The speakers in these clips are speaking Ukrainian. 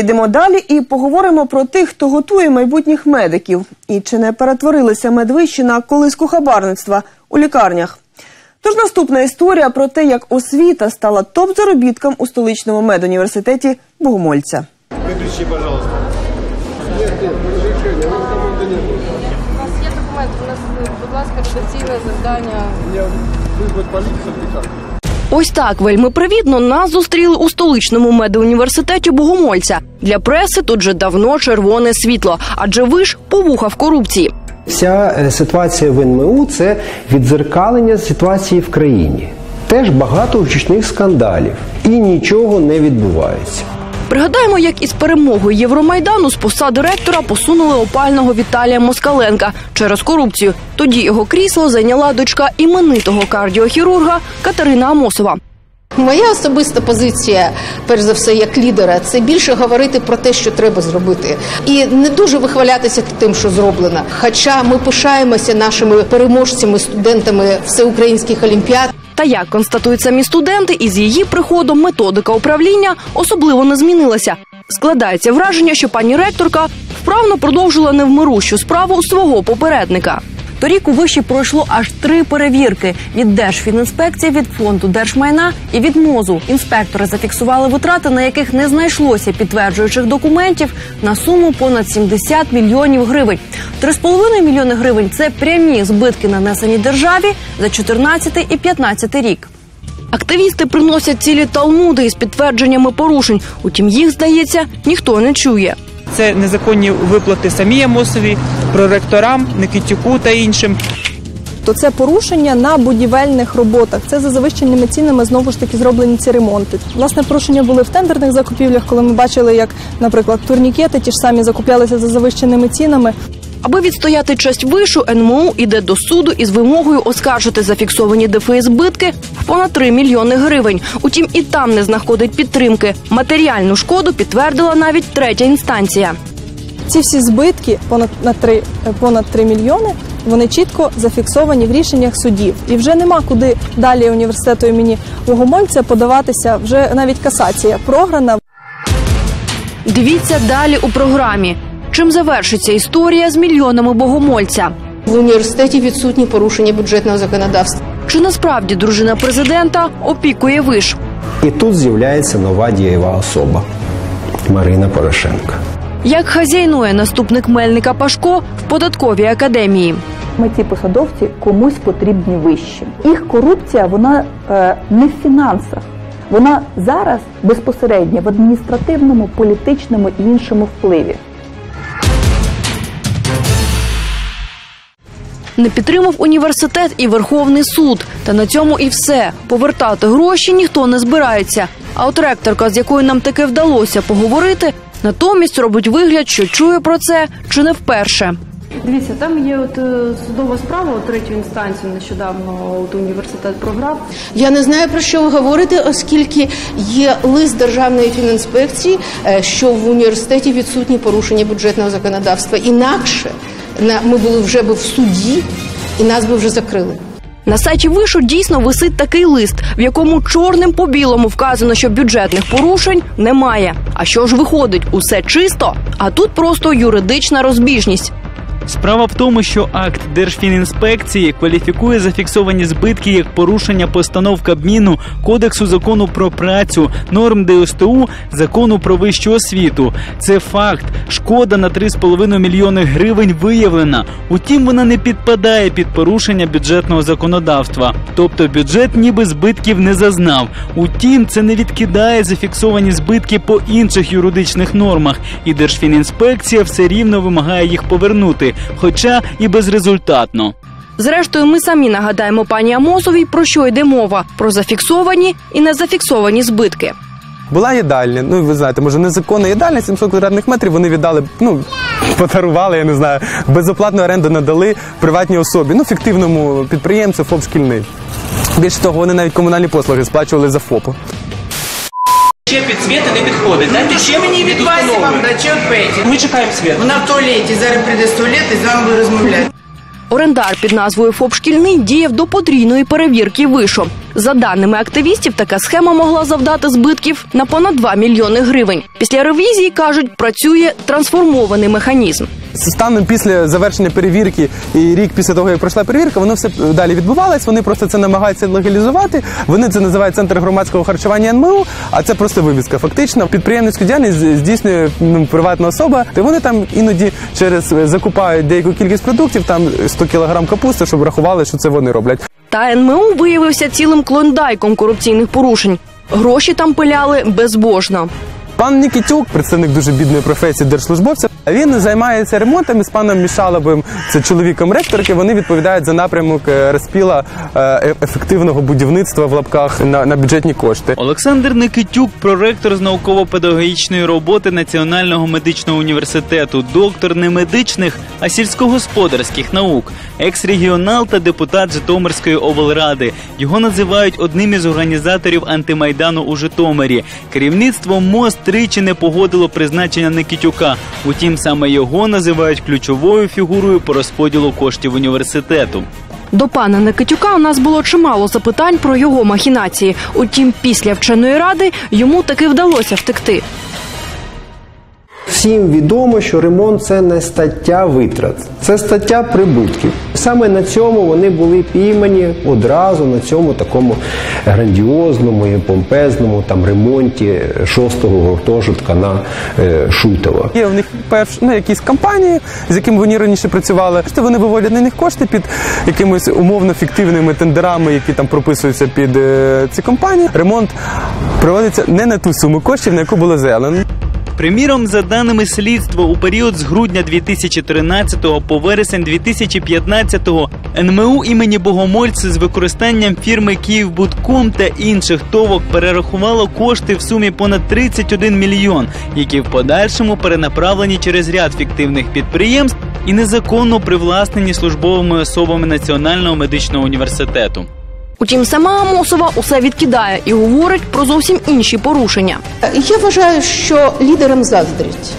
Їдемо далі і поговоримо про тих, хто готує майбутніх медиків. І чи не перетворилися медвищі на колиску хабарництва у лікарнях? Тож наступна історія про те, як освіта стала топ-заробітком у столичному медуніверситеті Богомольця. Выключи, пожалуйста. У нас є документ, у нас, будь ласка, редакційне завдання. Я вызвать полицию или как? Ось так вельми привітно нас зустріли у столичному медуніверситеті Богомольця. Для преси тут же давно червоне світло, адже ви ж повуха в корупції. Вся е, ситуація в НМУ це відзеркалення ситуації в країні. Теж багато гучних скандалів, і нічого не відбувається. Пригадаємо, як із перемогою Євромайдану з посади ректора посунули опального Віталія Москаленка через корупцію. Тоді його крісло зайняла дочка іменитого кардіохірурга Катерина Амосова. Моя особиста позиція, перш за все, як лідера, це більше говорити про те, що треба зробити, і не дуже вихвалятися тим, що зроблено. Хоча ми пишаємося нашими переможцями, студентами всеукраїнських олімпіад. Та як констатують самі студенти, із її приходом методика управління особливо не змінилася. Складається враження, що пані ректорка вправно продовжила невмирущу справу свого попередника. Торік у виші пройшло аж три перевірки від Держфінінспекції, від фонду держмайна і від мозу. Інспектори зафіксували витрати, на яких не знайшлося підтверджуючих документів на суму понад 70 мільйонів гривень. 3,5 мільйони гривень це прямі збитки, нанесені державі за 14 і 15 рік. Активісти приносять цілі талмуди із підтвердженнями порушень. Утім, їх здається, ніхто не чує. Це незаконні виплати самій Амосові, проректорам, Никитюку та іншим. то це порушення на будівельних роботах. Це за завищеними цінами знову ж таки зроблені ці ремонти. Власне, порушення були в тендерних закупівлях, коли ми бачили, як, наприклад, турнікети ті ж самі закуплялися за завищеними цінами. Аби відстояти честь вишу, НМУ іде до суду із вимогою оскаржити зафіксовані ДФІ збитки в понад 3 мільйони гривень. Утім, і там не знаходить підтримки. Матеріальну шкоду підтвердила навіть третя інстанція. Ці всі збитки понад на 3, понад 3 мільйони. Вони чітко зафіксовані в рішеннях судів, і вже нема куди далі університету імені Богомольця подаватися. Вже навіть касація програна. Дивіться далі у програмі. Чим завершиться історія з мільйонами богомольця? В університеті відсутні порушення бюджетного законодавства. Чи насправді дружина президента опікує виш? І тут з'являється нова дієва особа Марина Порошенко. Як хазяйнує наступник Мельника Пашко в податковій академії? Ми ці посадовці комусь потрібні вищим. Їх корупція вона е, не в фінансах. Вона зараз безпосередньо в адміністративному, політичному і іншому впливі. Не підтримав університет і Верховний суд. Та на цьому і все. Повертати гроші ніхто не збирається. А от ректорка, з якою нам таки вдалося поговорити, натомість робить вигляд, що чує про це чи не вперше. Дивіться, там є от е, судова справа от третю інстанцію нещодавно от університет програв. Я не знаю про що ви говорите, оскільки є лист Державної фінінспекції, е, що в університеті відсутні порушення бюджетного законодавства. Інакше на- ми були вже би в суді і нас би вже закрили. На сайті вишу дійсно висить такий лист, в якому чорним по білому вказано, що бюджетних порушень немає. А що ж виходить, усе чисто? А тут просто юридична розбіжність. Справа в тому, що акт Держфінінспекції кваліфікує зафіксовані збитки як порушення постанов Кабміну, Кодексу закону про працю, норм ДСТУ, закону про вищу освіту. Це факт. Шкода на 3,5 мільйони гривень виявлена. Утім, вона не підпадає під порушення бюджетного законодавства. Тобто бюджет ніби збитків не зазнав. Утім, це не відкидає зафіксовані збитки по інших юридичних нормах, і Держфінінспекція все рівно вимагає їх повернути, хоча і безрезультатно. Зрештою, ми самі нагадаємо пані Амосовій, про що йде мова: про зафіксовані і незафіксовані збитки. Була їдальня, ну ви знаєте, може незаконна їдальня, 700 квадратних метрів. Вони віддали, ну подарували, я не знаю, безоплатну оренду надали приватній особі, ну фіктивному підприємцю ФОП шкільний. Більше того, вони навіть комунальні послуги сплачували за ФОПу. Ще під світи не підходить. Дайте ще мені від вам дачі відпейте. Ми чекаємо світ. Вона в туалеті, зараз прийде з туалету і з вами буде розмовляти. Орендар під назвою ФОП «Шкільний» діяв до потрійної перевірки вишу. За даними активістів, така схема могла завдати збитків на понад 2 мільйони гривень. Після ревізії кажуть, працює трансформований механізм. Станом після завершення перевірки і рік після того, як пройшла перевірка, воно все далі відбувалось. Вони просто це намагаються легалізувати. Вони це називають центр громадського харчування НМУ, а це просто вивіска. Фактично, підприємницьку діяльність здійснює ну, приватна особа. І вони там іноді через закупають деяку кількість продуктів, там 100 кілограм капусти, щоб рахували, що це вони роблять. Та НМУ виявився цілим клондайком корупційних порушень. Гроші там пиляли безбожно. Пан Нікітюк, представник дуже бідної професії держслужбовця, він займається ремонтом із паном Мішаловим, це чоловіком ректорки. Вони відповідають за напрямок е, розпіла е, ефективного будівництва в лапках на, на бюджетні кошти. Олександр Никитюк, проректор з науково-педагогічної роботи Національного медичного університету, доктор не медичних, а сільськогосподарських наук, екс-регіонал та депутат Житомирської облради. Його називають одним із організаторів антимайдану у Житомирі. Керівництво МОЗ тричі не погодило призначення Никитюка. Утім, саме його називають ключовою фігурою по розподілу коштів університету. До пана Никитюка у нас було чимало запитань про його махінації. Утім, після вченої ради йому таки вдалося втекти. Всім відомо, що ремонт це не стаття витрат, це стаття прибутків. Саме на цьому вони були піймані одразу на цьому такому грандіозному і помпезному там ремонті шостого гуртожитка на е, Шутова. Є в них перш ну, якісь компанії, з якими вони раніше працювали. Вони виводять на них кошти під якимись умовно фіктивними тендерами, які там прописуються під е, ці компанії. Ремонт проводиться не на ту суму коштів, на яку було заявлено. Приміром, за даними слідства, у період з грудня 2013 по вересень 2015 НМУ імені Богомольця з використанням фірми Київбудком та інших товок перерахувало кошти в сумі понад 31 мільйон, які в подальшому перенаправлені через ряд фіктивних підприємств і незаконно привласнені службовими особами Національного медичного університету. Утім, сама Амосова усе відкидає і говорить про зовсім інші порушення. Я вважаю, що лідерам заздрять.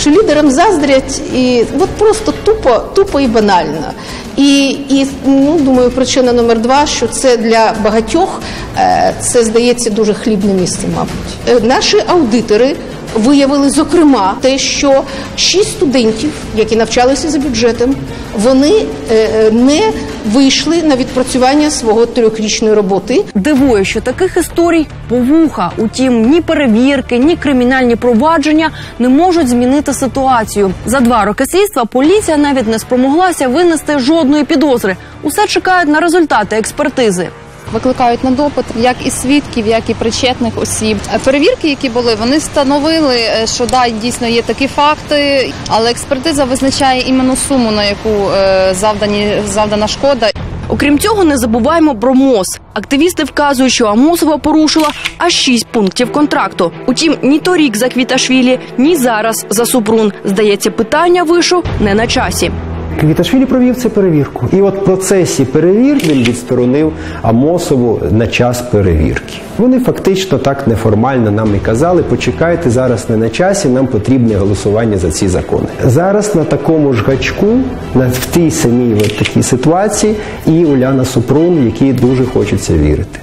Що лідерам заздрять і от просто тупо, тупо і банально. І, і ну, думаю, причина номер два, що це для багатьох е, це здається дуже хлібне місце, мабуть. Е, Наші аудитори виявили, зокрема, те, що шість студентів, які навчалися за бюджетом, вони е, не вийшли на відпрацювання свого трьохрічної роботи. Дивує, що таких історій повуха. Утім, ні перевірки, ні кримінальні провадження не можуть змінити ситуацію. За два роки слідства поліція навіть не спромоглася винести жодної підозри. Усе чекають на результати експертизи. Викликають на допит як і свідків, як і причетних осіб. Е, Перевірки, які були, вони встановили, е, що да, дійсно є такі факти, але експертиза визначає іменно суму, на яку е, завдані завдана шкода. Окрім цього, не забуваємо про МОЗ. Активісти вказують, що Амосова порушила аж шість пунктів контракту. Утім, ні торік за Квіташвілі, ні зараз за Супрун. Здається, питання вишу не на часі. Квіташвілі провів цю перевірку. І от в процесі перевірки він відсторонив Амосову на час перевірки. Вони фактично так неформально нам і казали, почекайте, зараз не на часі, нам потрібне голосування за ці закони. Зараз на такому ж гачку, на в тій самій такій ситуації, і Уляна Супрун, якій дуже хочеться вірити.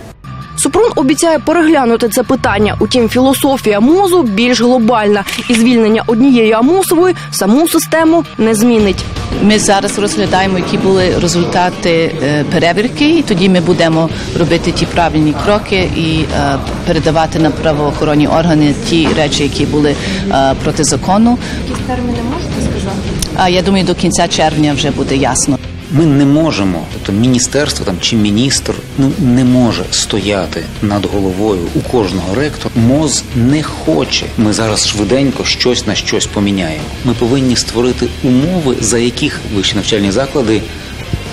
Супрун обіцяє переглянути це питання. Утім, філософія мозу більш глобальна, і звільнення однієї Амосової саму систему не змінить. Ми зараз розглядаємо, які були результати е, перевірки, і тоді ми будемо робити ті правильні кроки і е, передавати на правоохоронні органи ті речі, які були е, проти закону. Якісь терміни можете сказати? А я думаю, до кінця червня вже буде ясно. Ми не можемо, тобто міністерство там чи міністр ну не може стояти над головою у кожного ректора. МОЗ не хоче. Ми зараз швиденько щось на щось поміняємо. Ми повинні створити умови, за яких вищі навчальні заклади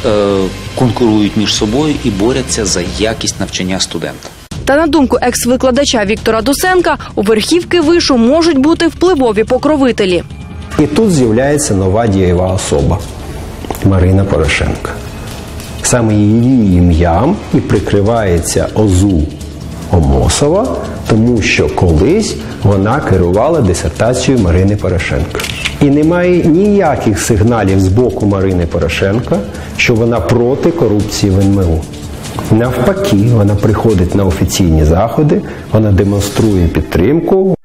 е, конкурують між собою і борються за якість навчання студента. Та на думку екс-викладача Віктора Дусенка, у верхівки вишу можуть бути впливові покровителі. І тут з'являється нова дієва особа Марина Порошенка. Саме її ім'ям і прикривається ОЗУ Омосова, тому що колись вона керувала дисертацією Марини Порошенка. І немає ніяких сигналів з боку Марини Порошенка, що вона проти корупції в НМУ. Навпаки, вона приходить на офіційні заходи, вона демонструє підтримку,